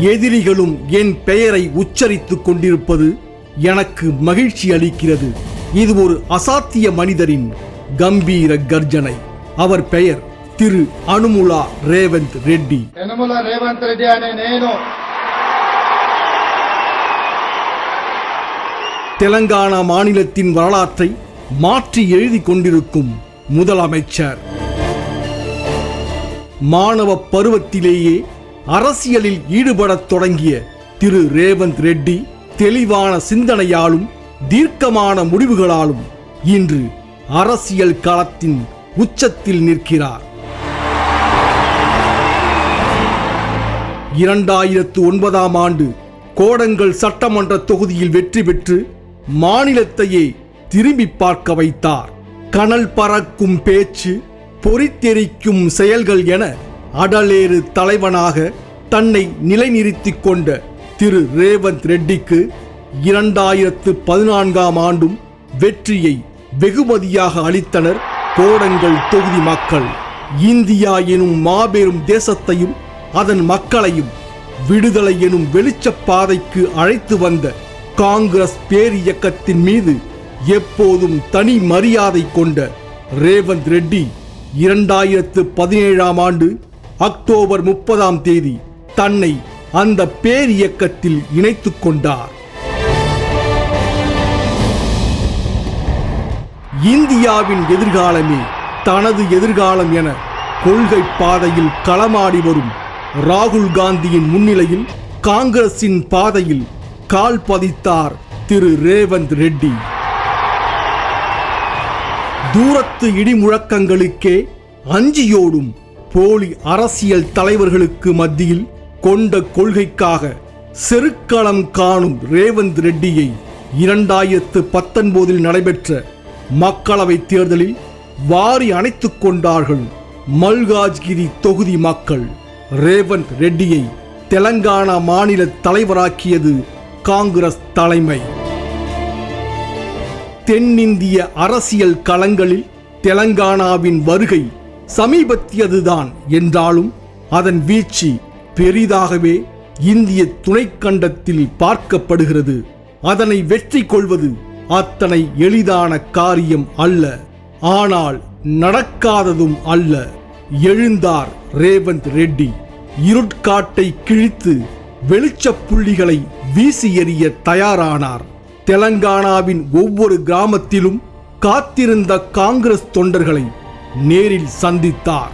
எதிரிகளும் என் பெயரை உச்சரித்துக் கொண்டிருப்பது எனக்கு மகிழ்ச்சி அளிக்கிறது. இது ஒரு அசாத்திய மனிதரின் கம்பீர கர்ஜனை. அவர் பெயர் திரு அனுமுலா ரேவந்த் ரெட்டி. ரேவந்த் ரெட்டி தெலங்கானா மாநிலத்தின் வரலாற்றை மாற்றி எழுதி கொண்டிருக்கும் முதலமைச்சர். மாணவ பருவத்திலேயே அரசியலில் ஈடுபடத் தொடங்கிய திரு ரேவந்த் ரெட்டி தெளிவான சிந்தனையாலும் தீர்க்கமான முடிவுகளாலும் இன்று அரசியல் களத்தின் உச்சத்தில் நிற்கிறார். இரண்டாயிரத்து ஒன்பதாம் ஆண்டு கோடங்கல் சட்டமன்ற தொகுதியில் வெற்றி பெற்று மாநிலத்தையே திரும்பி பார்க்க வைத்தார். கனல் பறக்கும் பேச்சு பொறித்தெரிக்கும் செயல்கள் என அடலேறு தலைவனாக தன்னை நிலைநிறுத்தி கொண்ட திரு ரேவந்த் ரெட்டிக்கு இரண்டாயிரத்து பதினான்காம் ஆண்டும் வெற்றியை வெகுமதியாக அளித்தனர் கோடங்கள் தொகுதி மக்கள். இந்தியா எனும் மாபெரும் தேசத்தையும் அதன் மக்களையும் விடுதலை எனும் வெளிச்ச பாதைக்கு அழைத்து வந்த காங்கிரஸ் பேரியக்கத்தின் மீது எப்போதும் தனி மரியாதை கொண்ட ரேவந்த் ரெட்டி இரண்டாயிரத்து பதினேழாம் ஆண்டு அக்டோபர் முப்பதாம் தேதி தன்னை அந்த பேர் இயக்கத்தில் இணைத்து கொண்டார். இந்தியாவின் எதிர்காலமே தனது எதிர்காலம் என கொள்கை பாதையில் களமாடி வரும் ராகுல் காந்தியின் முன்னிலையில் காங்கிரசின் பாதையில் கால் பதித்தார் திரு ரேவந்த் ரெட்டி. தூரத்து இடி முழக்கங்களுக்கே அஞ்சியோடும் போலி அரசியல் தலைவர்களுக்கு மத்தியில் கொண்ட கொள்கைக்காக செருக்களம் காணும் ரேவந்த் ரெட்டியை இரண்டாயிரத்து பத்தொன்பதில் நடைபெற்ற மக்களவைத் தேர்தலில் வாரி அணைத்து கொண்டார்கள் மல்காஜ்கிரி தொகுதி மக்கள். ரேவந்த் ரெட்டியை தெலங்கானா மாநில தலைவராக்கியது காங்கிரஸ் தலைமை. தென்னிந்திய அரசியல் களங்களில் தெலங்கானாவின் வருகை சமீபத்தியதுதான் என்றாலும் அதன் வீழ்ச்சி பெரிதாகவே இந்திய துணைக்கண்டத்தில் பார்க்கப்படுகிறது. அதனை வெற்றி கொள்வது அத்தனை எளிதான காரியம் அல்ல. ஆனால் நடக்காததும் அல்ல. எழுந்தார் ரேவந்த் ரெட்டி. இருட்காட்டை கிழித்து வெளிச்ச புள்ளிகளை வீசி எறிய தயாரானார். தெலங்கானாவின் ஒவ்வொரு கிராமத்திலும் காத்திருந்த காங்கிரஸ் தொண்டர்களை நேரில் சந்தித்தார்.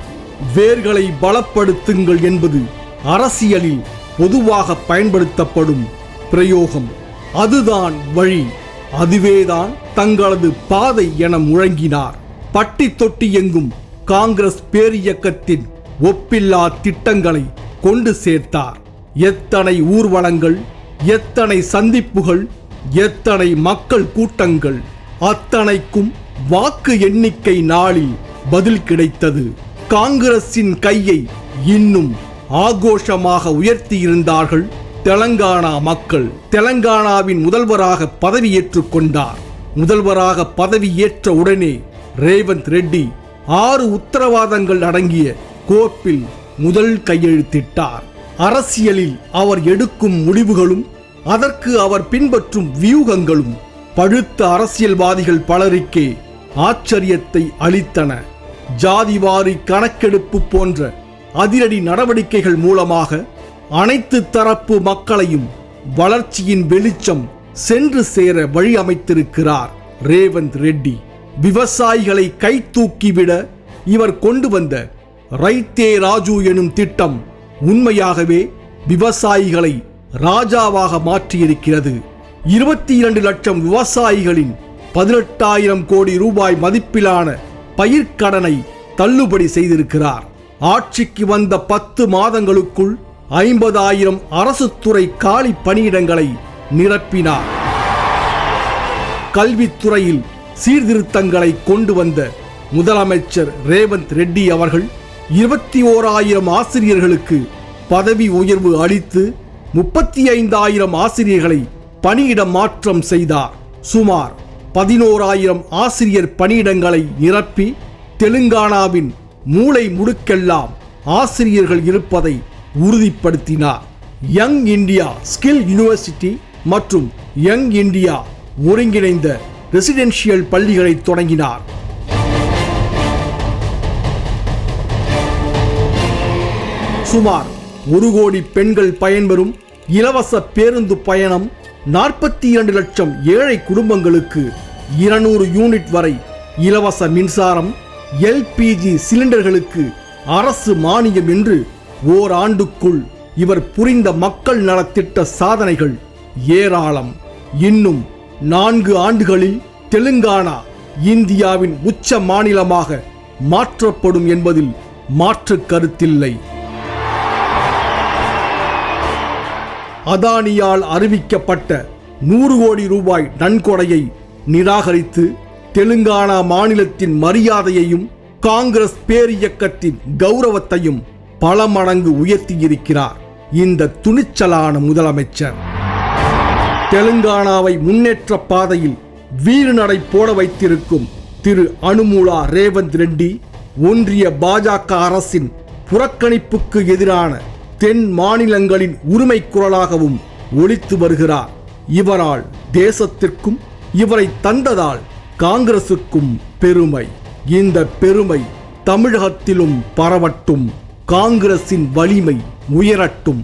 வேர்களை பலப்படுத்துங்கள் என்பது அரசியலில் பொதுவாக பயன்படுத்தப்படும் பிரயோகம். அதுதான் வழி. அதுவேதான் தங்களது பாதை என முழங்கினார். பட்டி தொட்டி எங்கும் காங்கிரஸ் பேரியக்கத்தின் ஒப்பில்லா திட்டங்களை கொண்டு சேர்த்தார். எத்தனை ஊர்வலங்கள் எத்தனை சந்திப்புகள் எத்தனை மக்கள் கூட்டங்கள் அத்தனைக்கும் வாக்கு எண்ணிக்கை நாளில் பதில் கிடைத்தது. காங்கிரசின் கையை இன்னும் ஆகோஷமாக உயர்த்தியிருந்தார்கள் தெலங்கானா மக்கள். தெலங்கானாவின் முதல்வராக பதவியேற்றுக் கொண்டார். முதல்வராக பதவியேற்ற உடனே ரேவந்த் ரெட்டி ஆறு உத்தரவாதங்கள் அடங்கிய கோப்பில் முதல் கையெழுத்திட்டார். அரசியலில் அவர் எடுக்கும் முடிவுகளும் அதற்கு அவர் பின்பற்றும் வியூகங்களும் பழுத்த அரசியல்வாதிகள் பலருக்கே ஆச்சரியத்தை அளித்தன. ஜாதிவாரி கணக்கெடுப்பு போன்ற அதிரடி நடவடிக்கைகள் மூலமாக அனைத்து தரப்பு மக்களையும் வளர்ச்சியின் வெளிச்சம் சென்று சேர வழி அமைத்திருக்கிறார். ரேவந்த் ரெட்டி விவசாயிகளை கை தூக்கிவிட இவர் கொண்டு வந்த ரைத்தே ராஜு எனும் திட்டம் உண்மையாகவே விவசாயிகளை ராஜாவாக மாற்றியிருக்கிறது. இருபத்தி இரண்டு லட்சம் விவசாயிகளின் பதினெட்டாயிரம் கோடி ரூபாய் மதிப்பிலான பயிர்க்கடனை தள்ளுபடி செய்திருக்கிறார். ஆட்சிக்கு வந்த பத்து மாதங்களுக்குள் ஐம்பதாயிரம் அரசு துறை காலி பணியிடங்களை நிரப்பினார். கல்வித்துறையில் சீர்திருத்தங்களை கொண்டு வந்த முதலமைச்சர் ரேவந்த் ரெட்டி அவர்கள் இருபத்தி ஓராயிரம் ஆசிரியர்களுக்கு பதவி உயர்வு அளித்து முப்பத்தி ஐந்தாயிரம் ஆசிரியர்களை பணியிட மாற்றம் செய்தார். சுமார் பதினோராயிரம் ஆசிரியர் பணியிடங்களை நிரப்பி தெலுங்கானாவின் மூளை முடுக்கெல்லாம் ஆசிரியர்கள் இருப்பதை உறுதிப்படுத்தினார். யங் இந்தியா ஸ்கில் யுனிவர்சிட்டி மற்றும் யங் இந்தியா ஒருங்கிணைந்த ரெசிடென்ஷியல் பள்ளிகளை தொடங்கினார். சுமார் ஒரு கோடி பெண்கள் பயன்பெறும் இலவச பேருந்து பயணம் நாற்பத்தி இரண்டு லட்சம் ஏழை குடும்பங்களுக்கு இருநூறு யூனிட் வரை இலவச மின்சாரம் எல்பிஜி சிலிண்டர்களுக்கு அரசு மானியம் என்று ஓராண்டுக்குள் இவர் புரிந்த மக்கள் நலத்திட்ட சாதனைகள் ஏராளம். இன்னும் நான்கு ஆண்டுகளில் தெலுங்கானா இந்தியாவின் உச்ச மாநிலமாக மாற்றப்படும் என்பதில் மாற்று கருத்தில்லை. அதானியால் அறிவிக்கப்பட்ட நூறு கோடி ரூபாய் நன்கொடையை நிராகரித்து தெலுங்கானா மாநிலத்தின் மரியாதையையும் காங்கிரஸ் பேரியக்கத்தின் கௌரவத்தையும் பல மடங்கு உயர்த்தியிருக்கிறார் இந்த துணிச்சலான முதலமைச்சர். தெலுங்கானாவை முன்னேற்ற பாதையில் வீறுநடை போட வைத்திருக்கும் திரு அனுமூலா ரேவந்த் ரெட்டி ஒன்றிய பாஜக அரசின் புறக்கணிப்புக்கு எதிரான தென் மாநிலங்களின் உரிமை குரலாகவும் ஒழித்து வருகிறார். இவரால் தேசத்திற்கும் இவரை தந்ததால் காங்கிரசுக்கும் பெருமை. இந்த பெருமை தமிழகத்திலும் பரவட்டும் காங்கிரசின் வலிமை உயரட்டும்.